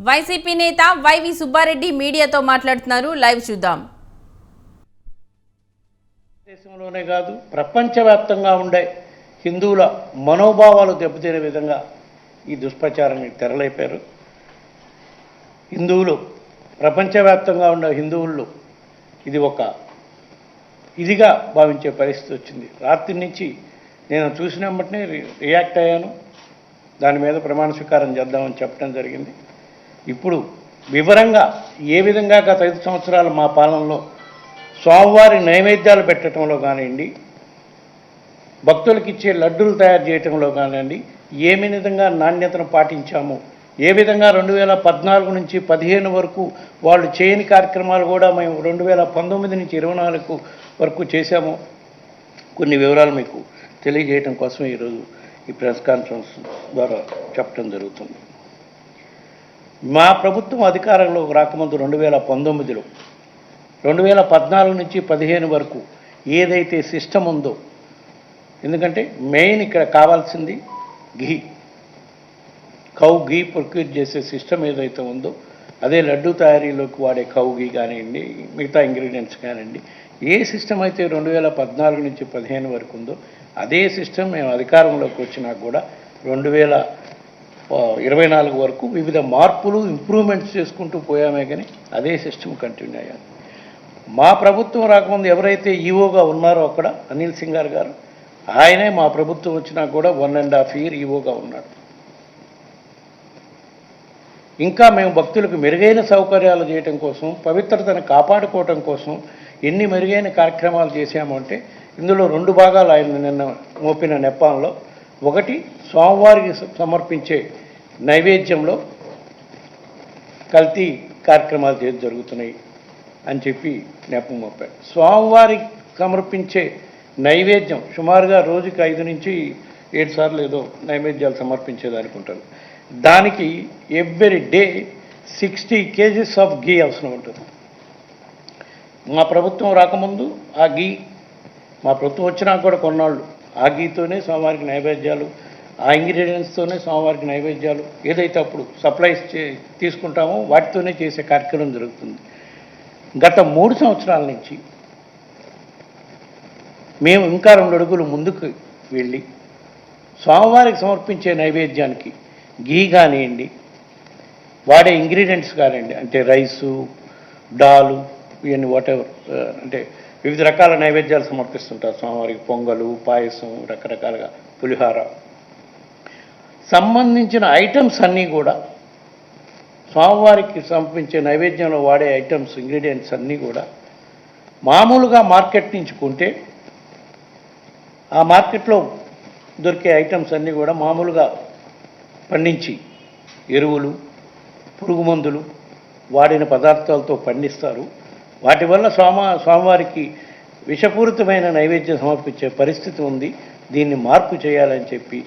YCP నేత YV Subbareddy మీడియాతో మాట్లాడుతున్నారు. లైవ్ చూద్దాం. దేశంలోనే కాదు ప్రపంచవ్యాప్తంగా ఉండే హిందువుల మనోభావాలు దెబ్బతినే విధంగా ఈ దుష్ప్రచారానికి తెరలేపారు. హిందువులు ప్రపంచవ్యాప్తంగా ఉండే హిందువుల్లో ఇది ఒక ఇదిగా భావించే పరిస్థితి వచ్చింది. రాత్రి నుంచి నేను చూసిన వెంటనే రియాక్ట్ అయ్యాను. దాని మీద ప్రమాణ స్వీకారం చేద్దామని చెప్పడం జరిగింది. ఇప్పుడు వివరంగా ఏ విధంగా గత ఐదు సంవత్సరాలు మా పాలనలో స్వామివారి నైవేద్యాలు పెట్టడంలో కానివ్వండి భక్తులకు ఇచ్చే లడ్డూలు తయారు చేయటంలో కానివ్వండి ఏమి విధంగా నాణ్యతను పాటించాము ఏ విధంగా రెండు వేల పద్నాలుగు నుంచి పదిహేను వరకు వాళ్ళు చేయని కార్యక్రమాలు కూడా మేము రెండు వేల పంతొమ్మిది నుంచి ఇరవై నాలుగు వరకు చేశాము కొన్ని వివరాలు మీకు తెలియజేయటం కోసం ఈరోజు ఈ ప్రెస్ కాన్ఫరెన్స్ ద్వారా చెప్పడం జరుగుతుంది. మా ప్రభుత్వం అధికారంలోకి రాకముందు రెండు వేల పంతొమ్మిదిలో రెండు వేల పద్నాలుగు నుంచి పదిహేను వరకు ఏదైతే సిస్టమ్ ఉందో ఎందుకంటే మెయిన్ ఇక్కడ కావాల్సింది ఘీ. కౌ ఘీ ప్రొక్యూర్ చేసే సిస్టమ్ ఏదైతే ఉందో అదే లడ్డు తయారీలోకి వాడే కౌ ఘీ కానివ్వండి మిగతా ఇంగ్రీడియంట్స్ కానివ్వండి ఏ సిస్టమ్ అయితే రెండు వేల పద్నాలుగు నుంచి పదిహేను వరకు ఉందో అదే సిస్టమ్ మేము అధికారంలోకి వచ్చినా కూడా రెండు వేల ఇరవై నాలుగు వరకు వివిధ మార్పులు ఇంప్రూవ్మెంట్స్ చేసుకుంటూ పోయామే కానీ అదే సిస్టమ్ కంటిన్యూ అయ్యాలి మా ప్రభుత్వం రాకముందు ఎవరైతే ఈవోగా ఉన్నారో అక్కడ అనిల్ సింగార్ గారు ఆయనే మా ప్రభుత్వం వచ్చినా కూడా వన్ అండ్ హాఫ్ ఇయర్ ఈవోగా ఉన్నాడు. ఇంకా మేము భక్తులకు మెరుగైన సౌకర్యాలు చేయటం కోసం పవిత్రతను కాపాడుకోవటం కోసం ఎన్ని మెరుగైన కార్యక్రమాలు చేశాము అంటే ఇందులో రెండు భాగాలు ఆయన నిన్న మోపిన నెప్పంలో ఒకటి స్వామివారికి సమర్పించే నైవేద్యంలో కల్తీ కార్యక్రమాలు చేసి జరుగుతున్నాయి అని చెప్పి నెపం మోపాడు స్వామివారికి సమర్పించే నైవేద్యం సుమారుగా రోజుకి ఐదు నుంచి ఏడు సార్లు ఏదో నైవేద్యాలు సమర్పించేదానికి దానికి every day sixty kgs of ghee అవసరం ఉంటుంది. మా ప్రభుత్వం రాకముందు ఆ గీ మా ప్రభుత్వం వచ్చినా కూడా కొన్నాళ్ళు. ఆ గీతోనే స్వామివారికి నైవేద్యాలు ఆ ఇంగ్రీడియంట్స్తోనే స్వామివారికి నైవేద్యాలు ఏదైతే అప్పుడు సప్లైస్ చే తీసుకుంటామో వాటితోనే చేసే కార్యక్రమం జరుగుతుంది. గత మూడు సంవత్సరాల నుంచి మేము ఇంకా రెండు అడుగులు ముందుకు వెళ్ళి స్వామివారికి సమర్పించే నైవేద్యానికి గీ కానివ్వండి వాడే ఇంగ్రీడియంట్స్ కానివ్వండి అంటే రైసు డాలు ఇవన్నీ వాటెవర్ అంటే వివిధ రకాల నైవేద్యాలు సమర్పిస్తుంటారు. స్వామివారికి పొంగలు పాయసం రకరకాలుగా పులిహార సంబంధించిన ఐటమ్స్ అన్నీ కూడా స్వామివారికి సమర్పించే నైవేద్యంలో వాడే ఐటమ్స్ ఇంగ్రీడియంట్స్ అన్నీ కూడా మామూలుగా మార్కెట్ నుంచి కొంటే ఆ మార్కెట్లో దొరికే ఐటమ్స్ అన్నీ కూడా మామూలుగా పండించి ఎరువులు పురుగు మందులు వాడిన పదార్థాలతో పండిస్తారు. వాటి వల్ల స్వామ స్వామివారికి విషపూరితమైన నైవేద్యం సమర్పించే పరిస్థితి ఉంది. దీన్ని మార్పు చేయాలని చెప్పి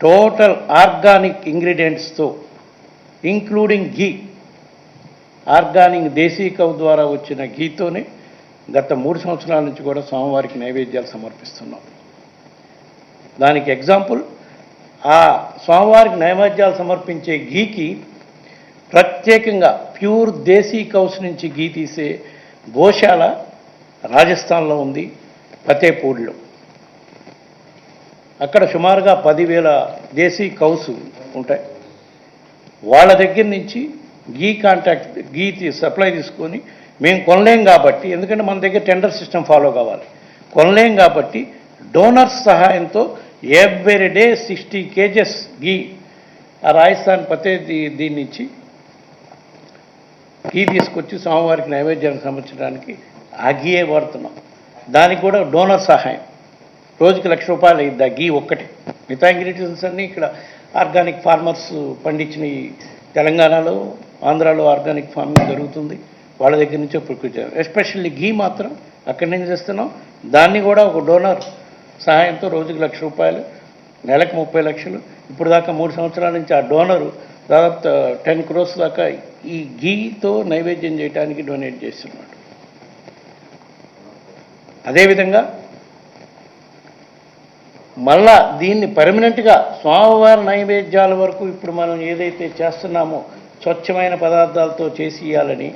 టోటల్ ఆర్గానిక్ ఇంగ్రీడియంట్స్తో including ghee organic desi cow ద్వారా వచ్చిన ఘీతోనే గత మూడు సంవత్సరాల నుంచి కూడా స్వామివారికి నైవేద్యాలు సమర్పిస్తున్నాం. దానికి ఎగ్జాంపుల్ ఆ స్వామివారికి నైవేద్యాలు సమర్పించే ఘీకి ప్రత్యేకంగా ప్యూర్ దేశీ కౌస్ నుంచి ఘీ తీసే గోశాల రాజస్థాన్లో ఉంది ఫతేపూర్లో. అక్కడ సుమారుగా పదివేల దేశీ కౌస్ ఉంటాయి. వాళ్ళ దగ్గర నుంచి గీ కాంటాక్ట్ గీ తీ- సప్లై తీసుకొని మేము కొనలేం కాబట్టి ఎందుకంటే మన దగ్గర టెండర్ సిస్టమ్ ఫాలో కావాలి. కొనలేం కాబట్టి డోనర్స్ సహాయంతో every day sixty kgs ghee ఆ రాజస్థాన్ పతే దీని నుంచి గీ తీసుకొచ్చి స్వామివారికి నైవేద్యానికి సమర్చడానికి ఆ గీయే వాడుతున్నాం. దానికి కూడా డోనర్ సహాయం. రోజుకి లక్ష రూపాయలు అయింది ఆ గీ ఒక్కటే. మిగతా ఇంగ్రీడియంట్స్ అన్నీ ఇక్కడ ఆర్గానిక్ ఫార్మర్స్ పండించిన తెలంగాణలో ఆంధ్రాలో ఆర్గానిక్ ఫార్మింగ్ జరుగుతుంది. వాళ్ళ దగ్గర నుంచే ప్రకృతి ఎస్పెషల్లీ ఘీ మాత్రం అక్కడి నుంచి తెస్తున్నాం. దాన్ని కూడా ఒక డోనర్ సహాయంతో రోజుకి లక్ష రూపాయలు నెలకు ముప్పై లక్షలు. ఇప్పుడు దాకా మూడు సంవత్సరాల నుంచి ఆ డోనరు దాదాపు టెన్ క్రోర్స్ దాకా ఈ ఘీతో నైవేద్యం చేయడానికి డొనేట్ చేస్తున్నాడు. అదేవిధంగా మళ్ళా దీన్ని పర్మనెంట్గా స్వామివారి నైవేద్యాల వరకు ఇప్పుడు మనం ఏదైతే చేస్తున్నామో స్వచ్ఛమైన పదార్థాలతో చేసి ఇవ్వాలని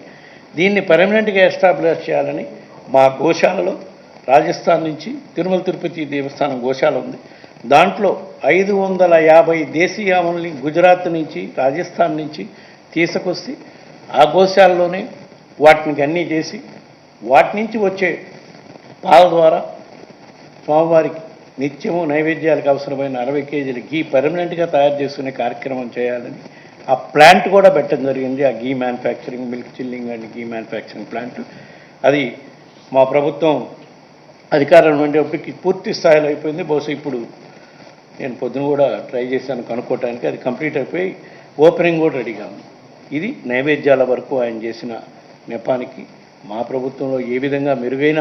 దీన్ని పర్మనెంట్గా ఎస్టాబ్లిష్ చేయాలని మా గోశాలలో రాజస్థాన్ నుంచి తిరుమల తిరుపతి దేవస్థానం గోశాల ఉంది. దాంట్లో ఐదు వందల యాభై దేశీయాముల్ని గుజరాత్ నుంచి రాజస్థాన్ నుంచి తీసుకొస్తే ఆ గోశాలలోనే వాటిని అన్నీ చేసి వాటి నుంచి వచ్చే పాల ద్వారా స్వామివారికి నిత్యము నైవేద్యాలకు అవసరమైన అరవై కేజీల గీ పర్మనెంట్గా తయారు చేసుకునే కార్యక్రమం చేయాలని ఆ ప్లాంట్ కూడా పెట్టడం జరిగింది. ఆ ghee manufacturing milk chilling and ghee manufacturing plant అది మా ప్రభుత్వం అధికారం ఉండేప్పటికి పూర్తి స్థాయిలో అయిపోయింది. బహుశా ఇప్పుడు నేను పొద్దున కూడా ట్రై చేశాను కనుక్కోవటానికి. అది కంప్లీట్ అయిపోయి ఓపెనింగ్ కూడా రెడీగా ఉంది. ఇది నైవేద్యాల వరకు ఆయన చేసిన నెపానికి మా ప్రభుత్వంలో ఏ విధంగా మెరుగైన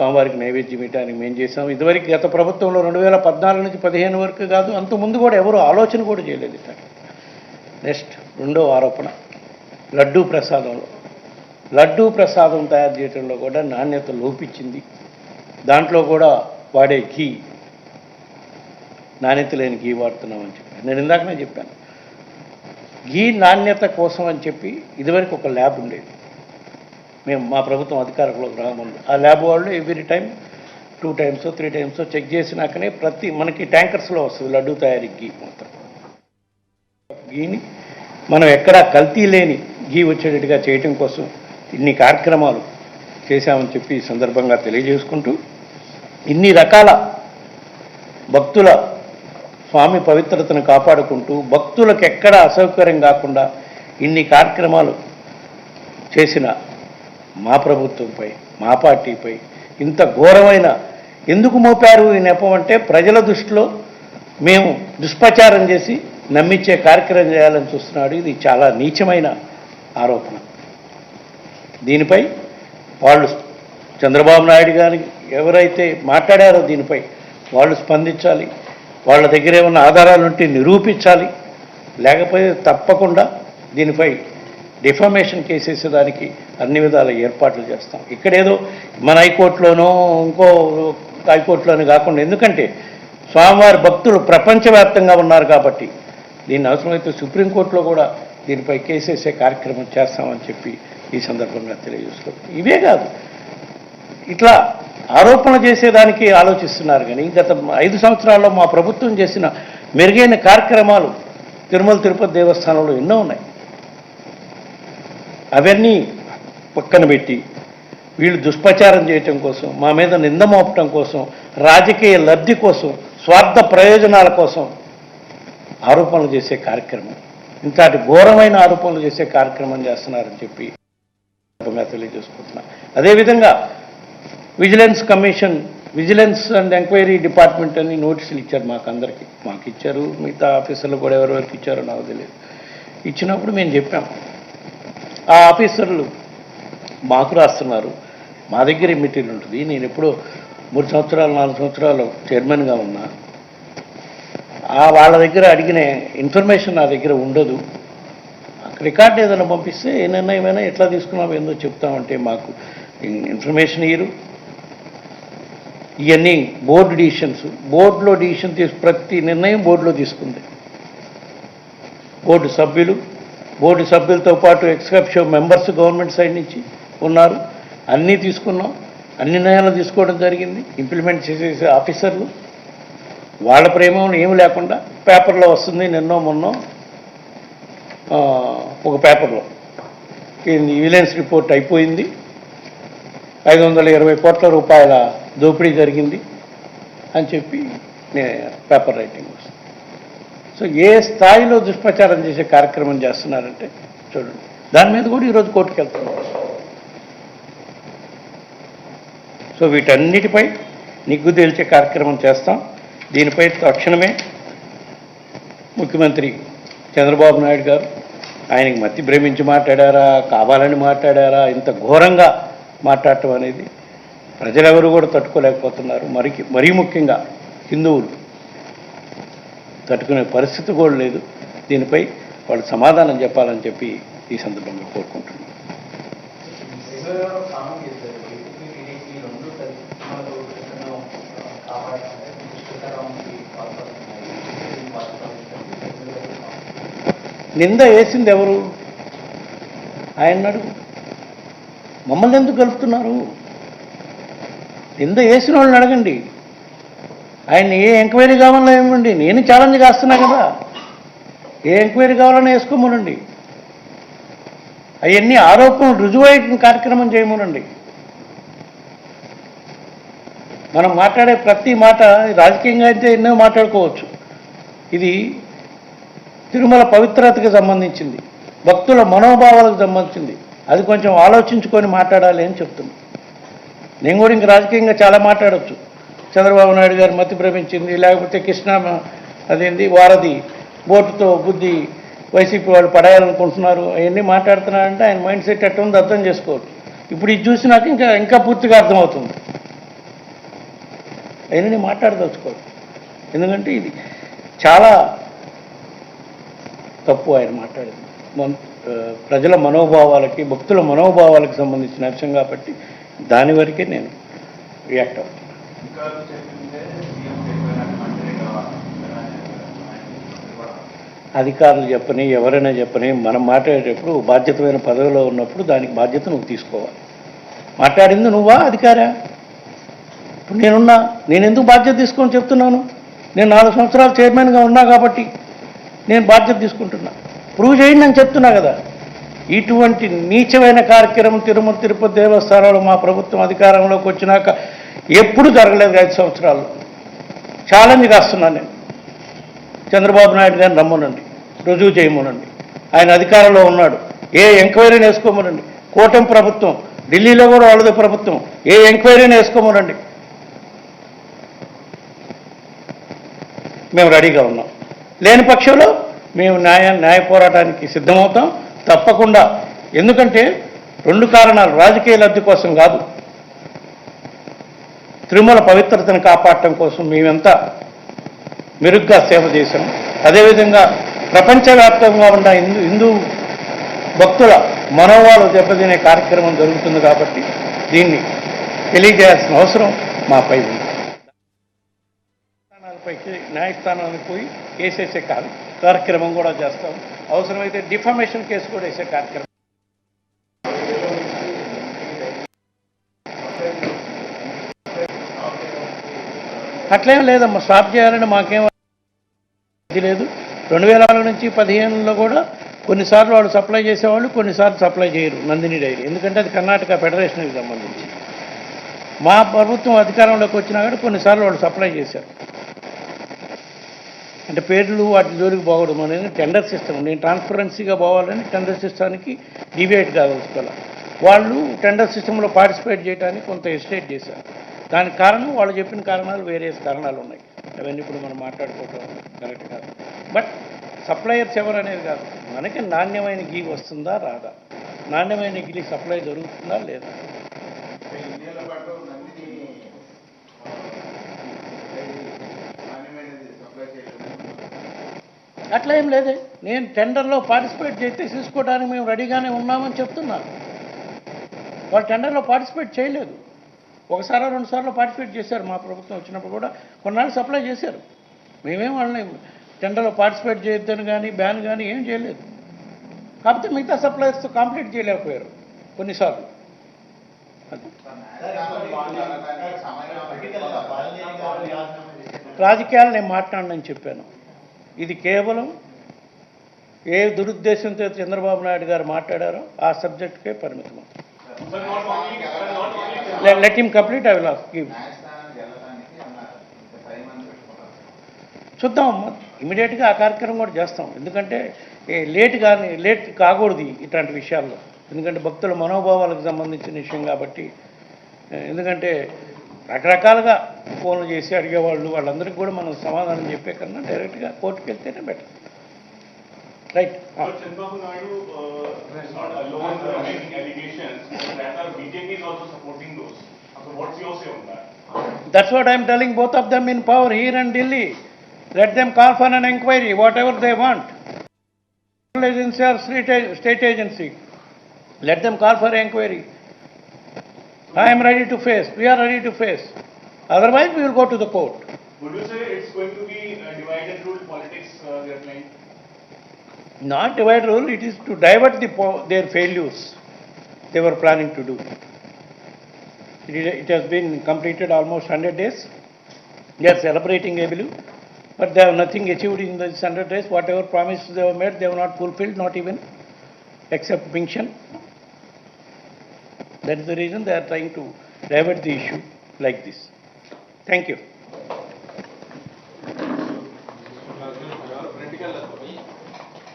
స్వామివారికి నైవేద్యం ఇవ్వడానికి మేము చేసాం ఇదివరకు గత ప్రభుత్వంలో రెండు వేల పద్నాలుగు నుంచి పదిహేను వరకు కాదు అంత ముందు కూడా ఎవరు ఆలోచన కూడా చేయలేదు ఇతను నెక్స్ట్ రెండో ఆరోపణ లడ్డూ ప్రసాదంలో. లడ్డూ ప్రసాదం తయారు చేయడంలో కూడా నాణ్యత లోపించింది. దాంట్లో కూడా వాడే ఘీ నాణ్యత లేని ఘీ వాడుతున్నామని చెప్పాను నేను ఇందాకనే చెప్పాను. ఘీ నాణ్యత కోసం అని చెప్పి ఇదివరకు ఒక ల్యాబ్ ఉండేది. మేము మా ప్రభుత్వం అధికారంలోకి రాముంది. ఆ ల్యాబ్ వాళ్ళు every time two times three times check చేసినాకనే ప్రతి మనకి ట్యాంకర్స్లో వస్తుంది లడ్డు తయారీ గీ మాత్రం. గీని మనం ఎక్కడా కల్తీ లేని గీ వచ్చేటట్టుగా చేయటం కోసం ఇన్ని కార్యక్రమాలు చేశామని చెప్పి ఈ సందర్భంగా తెలియజేసుకుంటూ ఇన్ని రకాల భక్తుల స్వామి పవిత్రతను కాపాడుకుంటూ భక్తులకు ఎక్కడ అసౌకర్యం కాకుండా ఇన్ని కార్యక్రమాలు చేసిన మా ప్రభుత్వంపై మా పార్టీపై ఇంత ఘోరమైన ఎందుకు మోపారు ఈ నెపం అంటే ప్రజల దృష్టిలో మేము దుష్ప్రచారం చేసి నమ్మించే కార్యక్రమం చేయాలని చూస్తున్నాడు. ఇది చాలా నీచమైన ఆరోపణ. దీనిపై వాళ్ళు చంద్రబాబు నాయుడు గారికి ఎవరైతే మాట్లాడారో దీనిపై వాళ్ళు స్పందించాలి. వాళ్ళ దగ్గర ఏమన్నా ఆధారాలు ఉంటే నిరూపించాలి. లేకపోతే తప్పకుండా దీనిపై డిఫామేషన్ కేసేసేదానికి అన్ని విధాల ఏర్పాట్లు చేస్తాం. ఇక్కడేదో మన హైకోర్టులోనో ఇంకో హైకోర్టులోనే కాకుండా ఎందుకంటే స్వామివారి భక్తులు ప్రపంచవ్యాప్తంగా ఉన్నారు కాబట్టి దీన్ని అవసరమైతే సుప్రీంకోర్టులో కూడా దీనిపై కేసేసే కార్యక్రమం చేస్తామని చెప్పి ఈ సందర్భంగా తెలియజేసుకుంటాం ఇవే కాదు. ఇట్లా ఆరోపణ చేసేదానికి ఆలోచిస్తున్నారు కానీ గత ఐదు సంవత్సరాల్లో మా ప్రభుత్వం చేసిన మెరుగైన కార్యక్రమాలు తిరుమల తిరుపతి దేవస్థానంలో ఎన్నో ఉన్నాయి. అవన్నీ పక్కన పెట్టి వీళ్ళు దుష్ప్రచారం చేయటం కోసం మా మీద నింద మోపటం కోసం రాజకీయ లబ్ధి కోసం స్వార్థ ప్రయోజనాల కోసం ఆరోపణలు చేసే కార్యక్రమం. ఇంతటి ఘోరమైన ఆరోపణలు చేసే కార్యక్రమం చేస్తున్నారని చెప్పి తెలియజేసుకుంటున్నా. అదేవిధంగా vigilance commission vigilance and enquiry department అని నోటీసులు ఇచ్చారు మాకు అందరికీ మాకు ఇచ్చారు మిగతా ఆఫీసర్లు కూడా ఎవరెవరికి ఇచ్చారో నాకు తెలియదు. ఇచ్చినప్పుడు మేము చెప్పాము ఆ ఆఫీసర్లు మాకు రాస్తున్నారు. మా దగ్గర మెటీరియల్ ఉంటుంది. నేను ఎప్పుడో మూడు సంవత్సరాలు నాలుగు సంవత్సరాలు చైర్మన్గా ఉన్నా. ఆ వాళ్ళ దగ్గర అడిగిన ఇన్ఫర్మేషన్ నా దగ్గర ఉండదు. రికార్డ్ ఏదైనా పంపిస్తే ఏ నిర్ణయమైనా ఎట్లా తీసుకున్నాం ఏందో చెప్తామంటే మాకు ఇన్ఫర్మేషన్ ఇయ్యరు. ఇవన్నీ బోర్డు డిసిషన్స్. బోర్డులో డిసిషన్ తీసు ప్రతి నిర్ణయం బోర్డులో తీసుకుంది. బోర్డు సభ్యులు బోర్డు సభ్యులతో పాటు ఎక్స్కప్షో మెంబర్స్ గవర్నమెంట్ సైడ్ నుంచి ఉన్నారు. అన్నీ తీసుకున్నాం. అన్ని నిర్ణయాలు తీసుకోవడం జరిగింది. ఇంప్లిమెంట్ చేసే ఆఫీసర్లు. వాళ్ళ ప్రేమం ఏమి లేకుండా పేపర్లో వస్తుంది నిన్నో మొన్నో ఒక పేపర్లో. విజిలెన్స్ రిపోర్ట్ అయిపోయింది. ఐదు వందల ఇరవై కోట్ల రూపాయల దోపిడీ జరిగింది అని చెప్పి పేపర్ రైటింగ్ వస్తుంది. సో ఏ స్థాయిలో దుష్ప్రచారం చేసే కార్యక్రమం చేస్తున్నారంటే చూడండి. దాని మీద కూడా ఈరోజు కోర్టుకు వెళ్తున్నారు సో వీటన్నిటిపై నిగ్గు తేల్చే కార్యక్రమం చేస్తాం. దీనిపై తక్షణమే ముఖ్యమంత్రి చంద్రబాబు నాయుడు గారు ఆయనకి మతి భ్రమించి మాట్లాడారా కావాలని మాట్లాడారా ఇంత ఘోరంగా మాట్లాడటం అనేది ప్రజలెవరు కూడా తట్టుకోలేకపోతున్నారు. మరి మరీ ముఖ్యంగా హిందువులు. తట్టుకునే పరిస్థితి కూడా లేదు. దీనిపై వాళ్ళు సమాధానం చెప్పాలని చెప్పి ఈ సందర్భంగా కోరుకుంటున్నాను నింద వేసింది ఎవరు? ఆయన మమ్మల్ని ఎందుకు కలుపుతున్నారు? నింద వేసిన వాళ్ళని అడగండి. ఆయన ఏ ఎంక్వైరీ కావాలని ఏమండి నేను ఛాలెంజ్ కాస్తున్నా కదా. ఏ ఎంక్వైరీ కావాలని వేసుకోమనండి. అవన్నీ ఆరోపణలు రుజువైన కార్యక్రమం చేయమనండి. మనం మాట్లాడే ప్రతి మాట రాజకీయంగా అయితే ఎన్నో మాట్లాడుకోవచ్చు. ఇది తిరుమల పవిత్రతకి సంబంధించింది. భక్తుల మనోభావాలకు సంబంధించింది. అది కొంచెం ఆలోచించుకొని మాట్లాడాలి అని చెప్తున్నాను. నేను కూడా ఇంక రాజకీయంగా చాలా మాట్లాడవచ్చు చంద్రబాబు నాయుడు గారు మతి భ్రమించింది లేకపోతే కృష్ణ అదేంది వారధి బోటుతో బుద్ధి వైసీపీ వాళ్ళు పడేయాలనుకుంటున్నారు అవన్నీ మాట్లాడుతున్నారంటే ఆయన మైండ్ సెట్ ఎట్ట ఉందో అర్థం చేసుకోవచ్చు ఇప్పుడు ఇది చూసినాక ఇంకా ఇంకా పూర్తిగా అర్థమవుతుంది. అవన్నీ మాట్లాడదలుచుకోవచ్చు ఎందుకంటే ఇది చాలా తప్పు ఆయన మాట్లాడింది. మన ప్రజల మనోభావాలకి భక్తుల మనోభావాలకు సంబంధించిన అంశం కాబట్టి దాని వరకే నేను రియాక్ట్ అవుతాను. అధికారులు చెప్పిందే అధికారులు చెప్పని ఎవరైనా చెప్పని మనం మాట్లాడేటప్పుడు బాధ్యతమైన పదవిలో ఉన్నప్పుడు దానికి బాధ్యత నువ్వు తీసుకోవాలి. మాట్లాడింది నువ్వా అధికారా? ఇప్పుడు నేనున్నా నేను ఎందుకు బాధ్యత తీసుకొని చెప్తున్నాను? నేను నాలుగు సంవత్సరాలు చైర్మన్గా ఉన్నా కాబట్టి నేను బాధ్యత తీసుకుంటున్నా. ప్రూవ్ చేయండి అని చెప్తున్నా కదా. ఇటువంటి నీచమైన కార్యక్రమం తిరుమల తిరుపతి దేవస్థానంలో మా ప్రభుత్వం అధికారంలోకి వచ్చినాక ఎప్పుడు జరగలేదు ఐదు సంవత్సరాలు. ఛాలెంజ్ కాస్తున్నాను నేను. చంద్రబాబు నాయుడు గారిని రమ్మనండి. రుజువు చేయమనండి. ఆయన అధికారంలో ఉన్నాడు. ఏ ఎంక్వైరీని వేసుకోమనండి కూటమి ప్రభుత్వం ఢిల్లీలో కూడా వాళ్ళదే ప్రభుత్వం. ఏ ఎంక్వైరీని వేసుకోమనండి మేము రెడీగా ఉన్నాం. లేని పక్షంలో మేము న్యాయ న్యాయ పోరాటానికి సిద్ధమవుతాం. తప్పకుండా. ఎందుకంటే రెండు కారణాలు రాజకీయ లబ్ధి కోసం కాదు. తిరుమల పవిత్రతను కాపాడటం కోసం మేమంతా మెరుగ్గా సేవ చేశాం. అదేవిధంగా ప్రపంచవ్యాప్తంగా ఉన్న హిందూ హిందూ భక్తుల మనోవాలు దెబ్బతినే కార్యక్రమం జరుగుతుంది కాబట్టి దీన్ని తెలియజేయాల్సిన అవసరం మాపై ఉంది. స్థానాలపైకి న్యాయస్థానానికి పోయి కేసేసే కాదు కార్యక్రమం కూడా చేస్తాం. అవసరమైతే డిఫమేషన్ కేసు కూడా వేసే కార్యక్రమం అట్లేం లేదమ్మా స్టాప్ చేయాలని మాకేం ఇది లేదు. రెండు వేల నాలుగు నుంచి పదిహేనులో కూడా కొన్నిసార్లు వాళ్ళు సప్లై చేసేవాళ్ళు కొన్నిసార్లు సప్లై చేయరు నందిని డైరీ. ఎందుకంటే అది కర్ణాటక ఫెడరేషన్కి సంబంధించి. మా ప్రభుత్వం అధికారంలోకి వచ్చినా కూడా కొన్నిసార్లు వాళ్ళు సప్లై చేశారు. అంటే పేర్లు వాటి జోలికి పోవడం అనేది టెండర్ సిస్టమ్ నేను ట్రాన్స్పరెన్సీగా పోవాలని టెండర్ సిస్టానికి డిబేట్ కాదలుచుకోవాలి. వాళ్ళు టెండర్ సిస్టంలో పార్టిసిపేట్ చేయడానికి కొంత ఎస్టేట్ చేశారు. దానికి కారణం వాళ్ళు చెప్పిన కారణాలు వేరే కారణాలు ఉన్నాయి అవన్నీ ఇప్పుడు మనం మాట్లాడుకోవటం కరెక్ట్ కాదు. బట్ సప్లయర్స్ ఎవరు అనేది కాదు. మనకి నాణ్యమైన గీ వస్తుందా రాదా? నాణ్యమైన గిలి సప్లై జరుగుతుందా లేదా? అట్లా ఏం లేదే. నేను టెండర్లో పార్టిసిపేట్ చేస్తే తీసుకోవడానికి మేము రెడీగానే ఉన్నామని చెప్తున్నాను వాళ్ళు టెండర్లో పార్టిసిపేట్ చేయలేదు. ఒకసారి రెండు సార్లు పార్టిసిపేట్ చేశారు మా ప్రభుత్వం వచ్చినప్పుడు కూడా. కొన్నాళ్ళు సప్లై చేశారు. మేమేం వాళ్ళని టెండర్లో పార్టిసిపేట్ చేయొద్దని కానీ బ్యాన్ కానీ ఏం చేయలేదు. కాకపోతే మిగతా సప్లయర్స్తో కాంప్లీట్ చేయలేకపోయారు కొన్నిసార్లు. రాజకీయాలు నేను మాట్లాడనని చెప్పాను. ఇది కేవలం ఏ దురుద్దేశంతో చంద్రబాబు నాయుడు గారు మాట్లాడారో ఆ సబ్జెక్ట్కే పరిమితం let him complete I will give చూద్దాం. అమ్మా ఇమీడియట్గా ఆ కార్యక్రమం కూడా చేస్తాం. ఎందుకంటే ఏ లేట్ కానీ లేట్ కాకూడదు ఇట్లాంటి విషయాల్లో. ఎందుకంటే భక్తుల మనోభావాలకు సంబంధించిన విషయం కాబట్టి ఎందుకంటే రకరకాలుగా ఫోన్లు చేసి అడిగేవాళ్ళు వాళ్ళందరికీ కూడా మనం సమాధానం చెప్పే కన్నా డైరెక్ట్గా కోర్టుకు వెళ్తేనే better right is also supporting those. So what's your say on that? That's what I'm telling both of them in power here and Delhi. Let them call for an inquiry, whatever they want. Agency or state agency, let them call for inquiry. I am ready to face, we are ready to face. Otherwise, we will go to the court. Would you say it's going to be uh, divided rule politics uh, they are playing? Not divide rule, it is to divert the, po- their failures they were planning to do. It has been completed almost 100 days. They are celebrating, believe, but they have nothing achieved in these 100 days. Whatever promises they have made, they have not fulfilled, not even, except pension. That is the reason they are trying to divert the issue like this. Thank you.